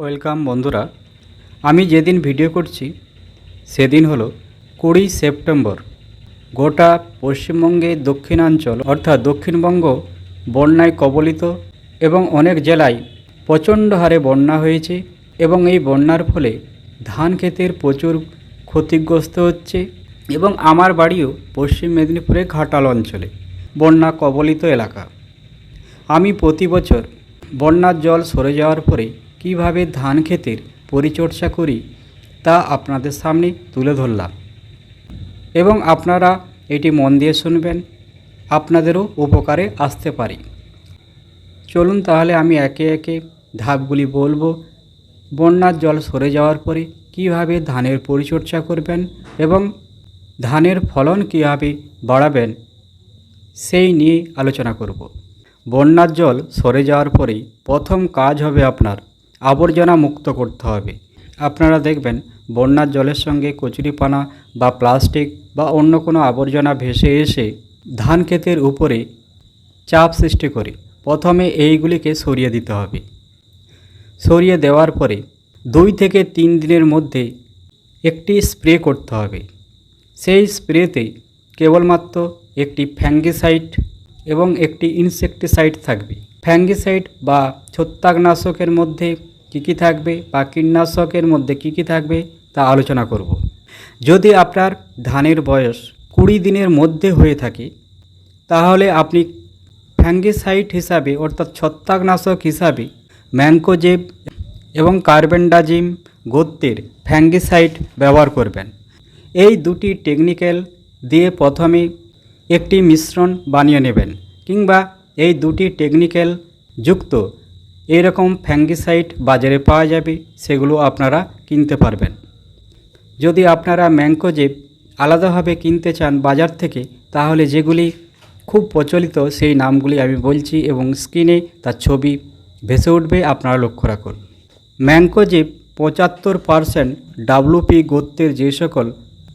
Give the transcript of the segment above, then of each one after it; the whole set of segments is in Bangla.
ওয়েলকাম বন্ধুরা। আমি যেদিন ভিডিও করছি, সেদিন হলো কুড়ি সেপ্টেম্বর। গোটা পশ্চিমবঙ্গের দক্ষিণাঞ্চল অর্থাৎ দক্ষিণবঙ্গ বন্যায় কবলিত এবং অনেক জেলায় প্রচণ্ড হারে বন্যা হয়েছে এবং এই বন্যার ফলে ধান ক্ষেতের প্রচুর ক্ষতিগ্রস্ত হচ্ছে এবং আমার বাড়িও পশ্চিম মেদিনীপুরের ঘাটাল অঞ্চলে বন্যা কবলিত এলাকা। আমি প্রতি বছর বন্যার জল সরে যাওয়ার পরে কীভাবে ধান ক্ষেতের পরিচর্যা করি, তা আপনাদের সামনে তুলে ধরলাম। এবং আপনারা এটি মন দিয়ে শুনবেন, আপনাদেরও উপকারে আসতে পারে। চলুন তাহলে আমি একে একে ধাপগুলি বলব। বন্যার জল সরে যাওয়ার পরে কীভাবে ধানের পরিচর্যা করবেন এবং ধানের ফলন কীভাবে বাড়াবেন, সেই নিয়ে আলোচনা করব। বন্যার জল সরে যাওয়ার পরেই প্রথম কাজ হবে আপনার আবর্জনা মুক্ত করতে হবে। আপনারা দেখবেন, বন্যার জলের সঙ্গে কচুরিপানা বা প্লাস্টিক বা অন্য কোনো আবর্জনা ভেসে এসে ধান ক্ষেতের উপরে চাপ সৃষ্টি করে। প্রথমে এইগুলিকে সরিয়ে দিতে হবে। সরিয়ে দেওয়ার পরে দুই থেকে তিন দিনের মধ্যে একটি স্প্রে করতে হবে। সেই স্প্রেতে কেবলমাত্র একটি ফ্যাঙ্গিসাইড এবং একটি ইনসেকটিসাইড থাকবে। ফ্যাঙ্গিসাইড বা ছত্রাকনাশকের মধ্যে কী কী থাকবে বা কীটনাশকের মধ্যে কী কী থাকবে তা আলোচনা করব। যদি আপনার ধানের বয়স কুড়ি দিনের মধ্যে হয়ে থাকে, তাহলে আপনি ফ্যাঙ্গিসাইড হিসাবে অর্থাৎ ছত্রাকনাশক হিসাবে ম্যাঙ্কোজেব এবং কার্বেন্ডাজিম গোত্রের ফ্যাঙ্গিসাইড ব্যবহার করবেন। এই দুটি টেকনিক্যাল দিয়ে প্রথমে একটি মিশ্রণ বানিয়ে নেবেন কিংবা এই দুটি টেকনিক্যাল যুক্ত এরকম ফ্যাঙ্গিসাইড বাজারে পাওয়া যাবে, সেগুলো আপনারা কিনতে পারবেন। যদি আপনারা ম্যাঙ্কোজেব আলাদাভাবে কিনতে চান বাজার থেকে, তাহলে যেগুলি খুব প্রচলিত, সেই নামগুলি আমি বলছি এবং স্ক্রিনে তার ছবি ভেসে উঠবে, আপনারা লক্ষ্য রাখুন। ম্যাঙ্কোজেব পঁচাত্তর পারসেন্ট ডাব্লুপি গোত্রের যে সকল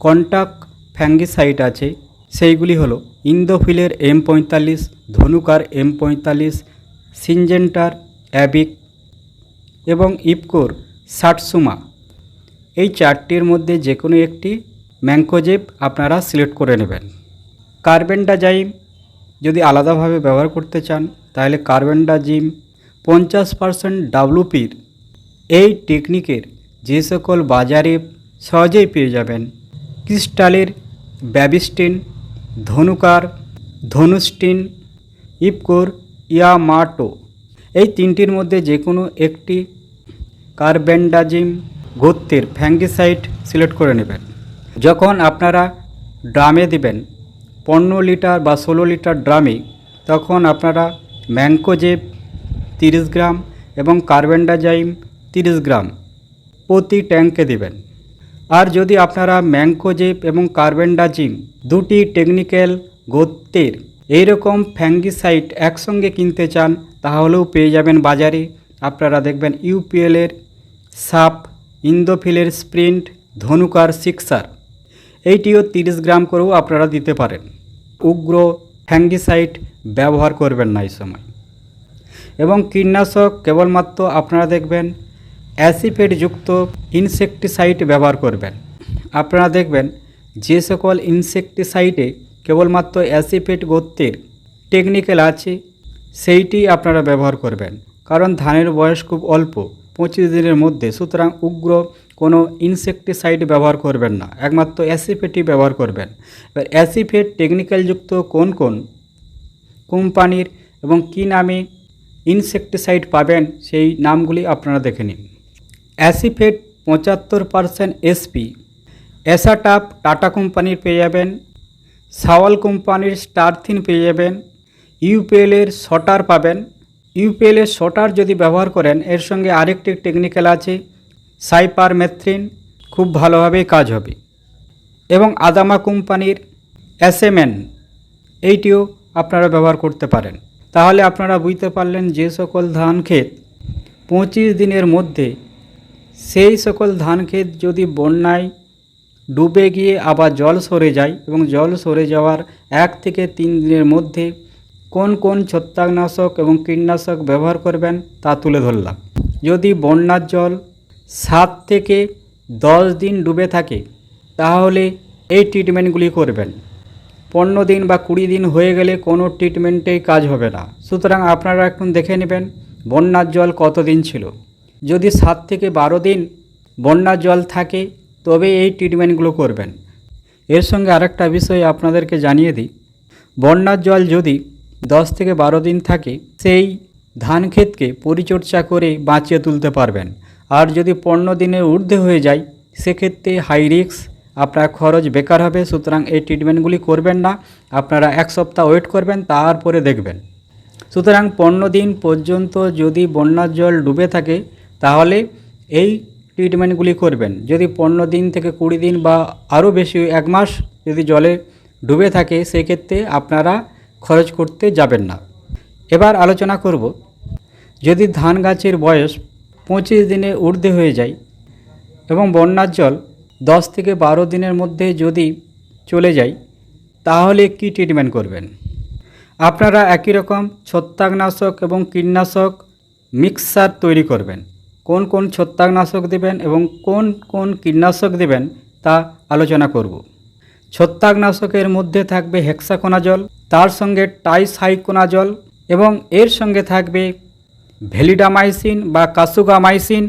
কন্টাক্ট ফ্যাঙ্গিসাইড আছে, সেইগুলি হলো ইন্দোফিলের এম পঁয়তাল্লিশ, ধনুকার এম পঁয়তাল্লিশ, সিনজেন্টার অ্যাবিক এবং ইপকোর সাটসুমা। এই চারটির মধ্যে যে কোনো একটি ম্যাঙ্কোজেব আপনারা সিলেক্ট করে নেবেন। কার্বেন্ডাজাইম যদি আলাদাভাবে ব্যবহার করতে চান, তাহলে কার্বেন্ডাজিম পঞ্চাশ পারসেন্ট ডাব্লুপির এই টেকনিকের যে সকল বাজারে সহজেই পেয়ে যাবেন। ক্রিস্টালের ব্যাবিস্টিন, ধনুকার ধনুস্টিন ইপকোর, ইয়ামাটো এই তিনটির মধ্যে যে কোনো একটি কার্বেন্ডাজিম গোত্রের ফ্যাঙ্গিসাইড সিলেক্ট করে নেবেন। যখন আপনারা ড্রামে দিবেন, পনেরো লিটার বা ষোলো লিটার ড্রামে, তখন আপনারা ম্যাঙ্কোজেব তিরিশ গ্রাম এবং কার্বেন্ডাজাইম তিরিশ গ্রাম প্রতি ট্যাঙ্কে দিবেন। আর যদি আপনারা ম্যাঙ্কোজেব এবং কার্বেন্ডাজিম দুটি টেকনিক্যাল গোত্রের এইরকম ফ্যাঙ্গিসাইড একসঙ্গে কিনতে চান তাহলেও পেয়ে যাবেন বাজারে। আপনারা দেখবেন ইউপিএলের সাপ ইন্দোফিলের স্প্রিন্ট, ধনুকার সিক্সার। এইটিও তিরিশ গ্রাম করেও আপনারা দিতে পারেন। উগ্র ফ্যাঙ্গিসাইড ব্যবহার করবেন না এই সময়। এবং কীটনাশক কেবলমাত্র আপনারা দেখবেন অ্যাসিফেটযুক্ত ইনসেকটিসাইড ব্যবহার করবেন। আপনারা দেখবেন যে সকল ইনসেকটিসাইডে কেবলমাত্র অ্যাসিফেট গোত্রের টেকনিক্যাল আছে সেইটি আপনারা ব্যবহার করবেন। কারণ ধানের বয়স খুব অল্প, পঁচিশ দিনের মধ্যে। সুতরাং উগ্র কোনো ইনসেকটিসাইড ব্যবহার করবেন না। একমাত্র অ্যাসিফেটই ব্যবহার করবেন। এবার অ্যাসিফেট টেকনিক্যালযুক্ত কোন কোন কোম্পানির এবং কি নামে ইনসেকটিসাইড পাবেন, সেই নামগুলি আপনারা দেখে নিন। অ্যাসিফেট পঁচাত্তর পারসেন্ট এসপি অ্যাসাটাপ টাটা কোম্পানির পেয়ে যাবেন সাওয়াল কোম্পানির স্টারথিন পেয়ে যাবেন ইউপিএলের শটার পাবেন। ইউপিএলের শটার যদি ব্যবহার করেন, এর সঙ্গে আরেকটি টেকনিক্যাল আছে, সাইপার মেথ্রিন, খুব ভালোভাবেই কাজ হবে। এবং আদামা কোম্পানির অ্যাসেমেন এইটিও আপনারা ব্যবহার করতে পারেন। তাহলে আপনারা বুঝতে পারলেন যে সকল ধান ক্ষেত পঁচিশ দিনের মধ্যে সেই সকল ধান ক্ষেত যদি বন্যায় ডুবে গিয়ে আবার জল সরে যায় এবং জল সরে যাওয়ার এক থেকে তিন দিনের মধ্যে কোন কোন ছত্রাকনাশক এবং কীটনাশক ব্যবহার করবেন তা তুলে ধরলাম। যদি বন্যার জল সাত থেকে দশ দিন ডুবে থাকে, তাহলে এই ট্রিটমেন্টগুলি করবেন। পনেরো দিন বা কুড়ি দিন হয়ে গেলে কোনো ট্রিটমেন্টেই কাজ হবে না। সুতরাং আপনারা এখন দেখে নেবেন বন্যার জল কতদিন ছিল। যদি সাত থেকে বারো দিন বন্যার জল থাকে, তবে এই ট্রিটমেন্টগুলো করবেন। এর সঙ্গে আরেকটা বিষয় আপনাদেরকে জানিয়ে দিই। বন্যার জল যদি দশ থেকে বারো দিন থাকে, সেই ধান ক্ষেতকে পরিচর্যা করে বাঁচিয়ে তুলতে পারবেন। আর যদি পনেরো দিনের ঊর্ধ্বে হয়ে যায়, সেক্ষেত্রে হাই রিস্ক আপনার খরচ বেকার হবে, সুতরাং এই ট্রিটমেন্টগুলি করবেন না। আপনারা এক সপ্তাহ ওয়েট করবেন, তারপরে দেখবেন। সুতরাং পনেরো দিন পর্যন্ত যদি বন্যার জল ডুবে থাকে, তাহলে এই ট্রিটমেন্টগুলি করবেন। যদি পনেরো দিন থেকে কুড়ি দিন বা আরও বেশি, এক মাস যদি জলে ডুবে থাকে, সেক্ষেত্রে আপনারা খরচ করতে যাবেন না। এবার আলোচনা করব, যদি ধান গাছের বয়স পঁচিশ দিনে ঊর্ধ্বে হয়ে যায় এবং বন্যার জল দশ থেকে বারো দিনের মধ্যে যদি চলে যায়, তাহলে কি ট্রিটমেন্ট করবেন? আপনারা একই রকম ছত্রাকনাশক এবং কীটনাশক মিক্সার তৈরি করবেন। কোন কোন ছত্রাকনাশক দেবেন এবং কোন কোন কীটনাশক দেবেন তা আলোচনা করব। ছত্রাকনাশকের মধ্যে থাকবে হেক্সাকোনাজল, তার সঙ্গে টাইসাইকোনাজল এবং এর সঙ্গে থাকবে ভ্যালিডামাইসিন বা কাসুগামাইসিন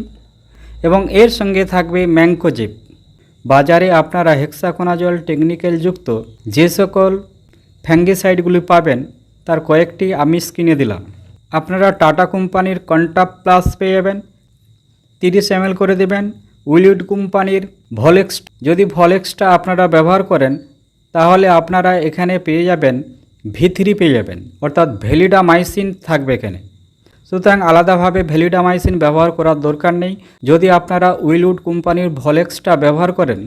এবং এর সঙ্গে থাকবে ম্যাঙ্কোজিপ বাজারে আপনারা হেক্সাকোনাজল টেকনিক্যাল যুক্ত যে সকল ফ্যাঙ্গিসাইডগুলি পাবেন, তার কয়েকটি আমি স্ক্রিনে দিলাম। আপনারা টাটা কোম্পানির কন্টাপ প্লাস পেয়ে যাবেন, তিরিশ এম করে দেবেন উইলিউড কোম্পানির ভলেক্স। যদি ভলেক্সটা আপনারা ব্যবহার করেন, তাহলে আপনারা এখানে পেয়ে যাবেন ভি থ্রি পেয়ে যাবেন, অর্থাৎ ভ্যালিডামাইসিন থাকবে এখানে। সুতরাং আলাদাভাবে ভ্যালিডামাইসিন ব্যবহার করার দরকার নেই। যদি আপনারা উইলউড কোম্পানির ভলেক্সটা ব্যবহার করেন,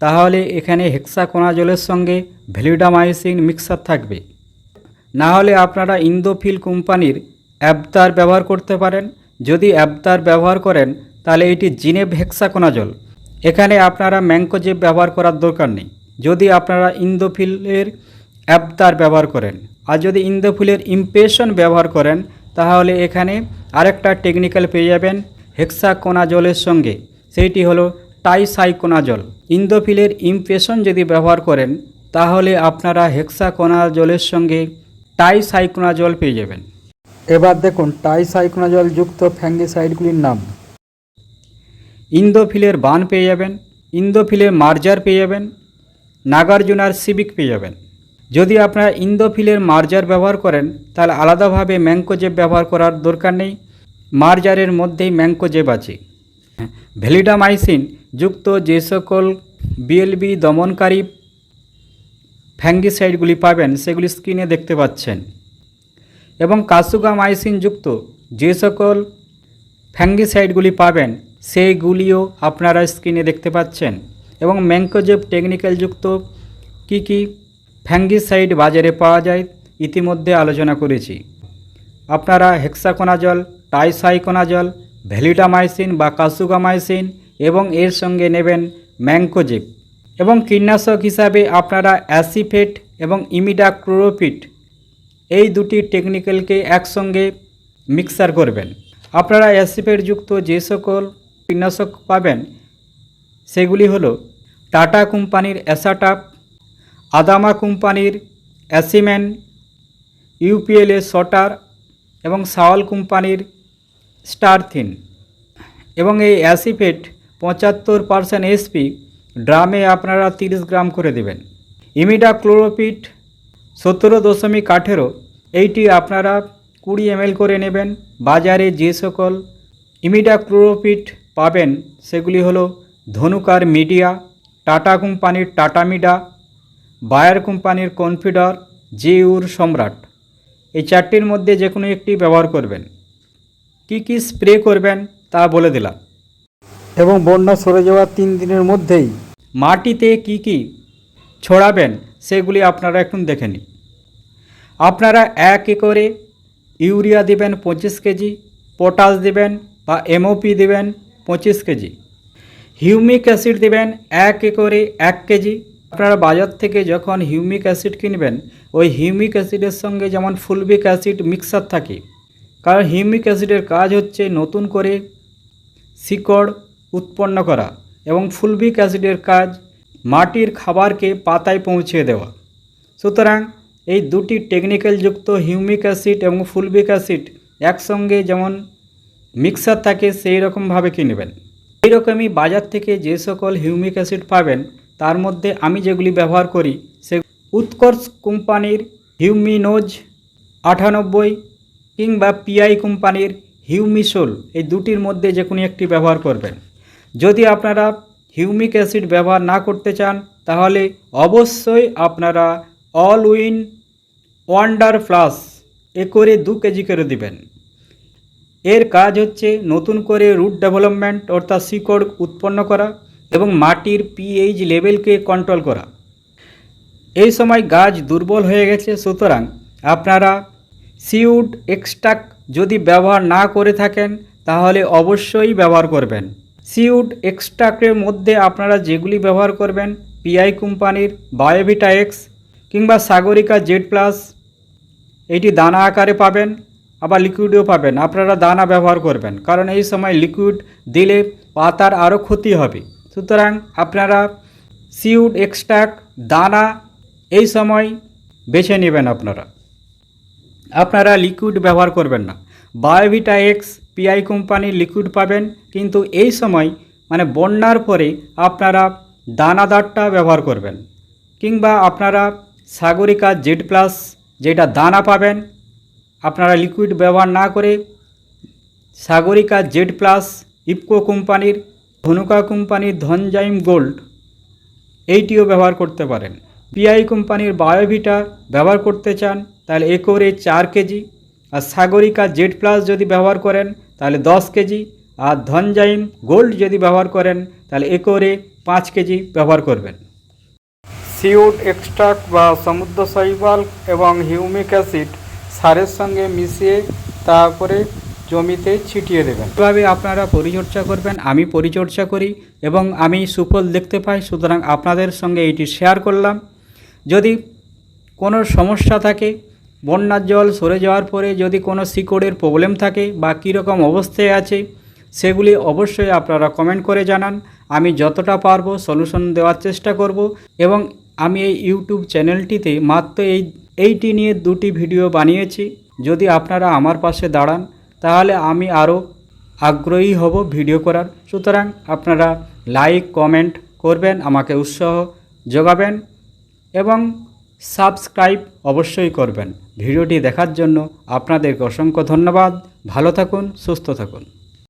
তাহলে এখানে হেক্সাকোনাজলের সঙ্গে ভ্যালিডামাইসিন মিক্সার থাকবে। না হলে আপনারা ইন্দোফিল কোম্পানির অ্যাবতার ব্যবহার করতে পারেন। যদি অ্যাবতার ব্যবহার করেন তাহলে এটি জিনেভ হেক্সাকোনাজল এখানে আপনারা ম্যাঙ্কোজেব ব্যবহার করার দরকার নেই। যদি আপনারা ইন্দোফিলের অ্যাবতার ব্যবহার করেন, আর যদি ইন্দোফিলের ইমপ্রেশন ব্যবহার করেন, তাহলে এখানে আরেকটা টেকনিক্যাল পেয়ে যাবেন হেক্সাকোনাজলের সঙ্গে। সেইটি হলো টাইসাইকোনাজল। ইন্দোফিলের ইমপ্রেশন যদি ব্যবহার করেন, তাহলে আপনারা হেক্সাকোনাজলের সঙ্গে টাইসাইকোনাজল পেয়ে যাবেন। এবার দেখুন, টাইসাইকোনাজল যুক্ত ফ্যাঙ্গিসাইডগুলির নাম। ইন্দোফিলের বান পেয়ে যাবেন, ইন্দোফিলের মার্জার পেয়ে যাবেন, নাগার্জুনার সিবিক পেয়ে যাবেন। যদি আপনারা ইন্দোফিলের মার্জার ব্যবহার করেন, তাহলে আলাদাভাবে ম্যাঙ্কোজেব ব্যবহার করার দরকার নেই। মার্জারের মধ্যেই ম্যাঙ্কোজেব আছে। ভ্যালিডামাইসিন যুক্ত যে সকল বিএলবি দমনকারী ফ্যাঙ্গিসাইডগুলি পাবেন, সেগুলি স্ক্রিনে দেখতে পাচ্ছেন। এবং কাসুগামাইসিন যুক্ত যে সকল ফ্যাঙ্গিসাইডগুলি পাবেন সেইগুলিও আপনারা স্ক্রিনে দেখতে পাচ্ছেন। এবং ম্যাঙ্কোজেব টেকনিক্যাল যুক্ত কী কী ফ্যাঙ্গিসাইড বাজারে পাওয়া যায়, ইতিমধ্যে আলোচনা করেছি। আপনারা হেক্সাকোনাজল, টাইসাইকোনাজল ভ্যালিডামাইসিন বা কাসুগামাইসিন এবং এর সঙ্গে নেবেন ম্যাঙ্কোজেব এবং কীটনাশক হিসাবে আপনারা অ্যাসিফেট এবং ইমিডাক্লোরোপিট এই দুটি টেকনিক্যালকে একসঙ্গে মিক্সার করবেন। আপনারা অ্যাসিফেট যুক্ত যে সকল কীটনাশক পাবেন, সেগুলি হলো টাটা কোম্পানির অ্যাসাটাপ আদামা কোম্পানির অ্যাসিম্যান ইউপিএলএ শটার এবং সাওয়াল কোম্পানির স্টারথিন। এবং এই অ্যাসিফেট পঁচাত্তর পারসেন্ট এসপি ড্রামে আপনারা তিরিশ গ্রাম করে দেবেন। ইমিডা ক্লোরোপিট সতেরো দশমিক আঠেরো, এইটি আপনারা কুড়ি এমএল করে নেবেন। বাজারে যে সকল ইমিডা ক্লোরোপিট পাবেন। সেগুলি হলো ধনুকার মিডিয়া টাটা কোম্পানির টাটা মিডা বায়ার কোম্পানির কনফিডার জিউর সম্রাট। এই চারটির মধ্যে যে কোনো একটি ব্যবহার করবেন। কি কি স্প্রে করবেন তা বলে দিলাম। এবং বন্যা সরে যাওয়ার তিন দিনের মধ্যেই মাটিতে কি কি ছড়াবেন সেগুলি আপনারা একটু দেখে নিন। আপনারা এক একরে ইউরিয়া দিবেন পঁচিশ কেজি পটাশ দিবেন বা এমওপি দিবেন পঁচিশ কেজি। হিউমিক অ্যাসিড দিবেন এক একরে এক কেজি। আপনারা বাজার থেকে যখন হিউমিক অ্যাসিড কিনবেন, ওই হিউমিক অ্যাসিডের সঙ্গে যেমন ফুলবিক অ্যাসিড মিক্সার থাকে। কারণ হিউমিক অ্যাসিডের কাজ হচ্ছে নতুন করে শিকড় উৎপন্ন করা এবং ফুলভিক অ্যাসিডের কাজ মাটির খাবারকে পাতায় পৌঁছে দেওয়া। সুতরাং এই দুটি টেকনিক্যাল যুক্ত হিউমিক অ্যাসিড এবং ফুলভিক অ্যাসিড একসঙ্গে যেমন মিক্সার থাকে সেই রকমভাবে কিনবেন এইরকমই বাজার থেকে যে সকল হিউমিক অ্যাসিড পাবেন, তার মধ্যে আমি যেগুলি ব্যবহার করি, সে উৎকর্ষ কোম্পানির হিউমিনোজ আটানব্বই কিংবা পিআই কোম্পানির হিউমিসোল, এই দুটির মধ্যে যে কোনো একটি ব্যবহার করবেন। যদি আপনারা হিউমিক অ্যাসিড ব্যবহার না করতে চান, তাহলে অবশ্যই আপনারা অল উইন ওয়ান্ডার প্লাস এ করে দু কেজি করে দিবেন। এর কাজ হচ্ছে নতুন করে রুট ডেভেলপমেন্ট অর্থাৎ শিকড় উৎপন্ন করা এবং মাটির পিএইচ লেভেলকে কন্ট্রোল করা। এই সময় গাছ দুর্বল হয়ে গেছে, সুতরাং আপনারা সিউড এক্সট্রাক যদি ব্যবহার না করে থাকেন, তাহলে অবশ্যই ব্যবহার করবেন। সিউড এক্সট্রাক্টের মধ্যে আপনারা যেগুলি ব্যবহার করবেন পিআই কোম্পানির বায়োভিটা এক্স কিংবা সাগরিকা জেড প্লাস এটি দানা আকারে পাবেন। আবার লিকুইডও পাবেন। আপনারা দানা ব্যবহার করবেন। কারণ এই সময় লিকুইড দিলে পাতার আরও ক্ষতি হবে। সুতরাং আপনারা সিউড এক্সট্রাক্ট দানা এই সময় বেছে নেবেন আপনারা। আপনারা লিকুইড ব্যবহার করবেন না। বায়োভিটা এক্স পিআই কোম্পানির লিকুইড পাবেন। কিন্তু এই সময় মানে বন্যার পরে আপনারা দানাদারটা ব্যবহার করবেন। কিংবা আপনারা সাগরিকা জেড প্লাস যেটা দানা পাবেন আপনারা লিকুইড ব্যবহার না করে সাগরিকা জেড প্লাস ইপকো কোম্পানির ধনুকা কোম্পানির ধনজাইম গোল্ড, এইটিও ব্যবহার করতে পারেন। পিআই কোম্পানির বায়োভিটা ব্যবহার করতে চান, তাহলে এ করে চার কেজি। আর সাগরিকা জেড প্লাস যদি ব্যবহার করেন, তাহলে দশ কেজি। আর ধনজাইম গোল্ড যদি ব্যবহার করেন, তাহলে এ করে পাঁচ কেজি ব্যবহার করবেন। সিউড এক্সট্রাক্ট বা সমুদ্র শৈবাল এবং হিউমিক অ্যাসিড সারের সঙ্গে মিশিয়ে তারপরে জমিতে ছিটিয়ে দেবেন। এভাবে আপনারা পরিচর্যা করবেন, আমি পরিচর্যা করি এবং আমি সুফল দেখতে পাই, সুতরাং আপনাদের সঙ্গে এটি শেয়ার করলাম। যদি কোনো সমস্যা থাকে, বন্যার জল সরে যাওয়ার পরে যদি কোনো শিকড়ের প্রবলেম থাকে বা কীরকম অবস্থায় আছে, সেগুলি অবশ্যই আপনারা কমেন্ট করে জানান। আমি যতটা পারব সলিউশন দেওয়ার চেষ্টা করব এবং আমি এই ইউটিউব চ্যানেলটিতে মাত্র এই এইটি নিয়ে দুটি ভিডিও বানিয়েছি। যদি আপনারা আমার পাশে দাঁড়ান, তাহলে আমি আরও আগ্রহী হব ভিডিও করার। সুতরাং আপনারা লাইক, কমেন্ট করবেন, আমাকে উৎসাহ যোগাবেন এবং সাবস্ক্রাইব অবশ্যই করবেন। ভিডিওটি দেখার জন্য আপনাদেরকে অসংখ্য ধন্যবাদ। ভালো থাকুন, সুস্থ থাকুন।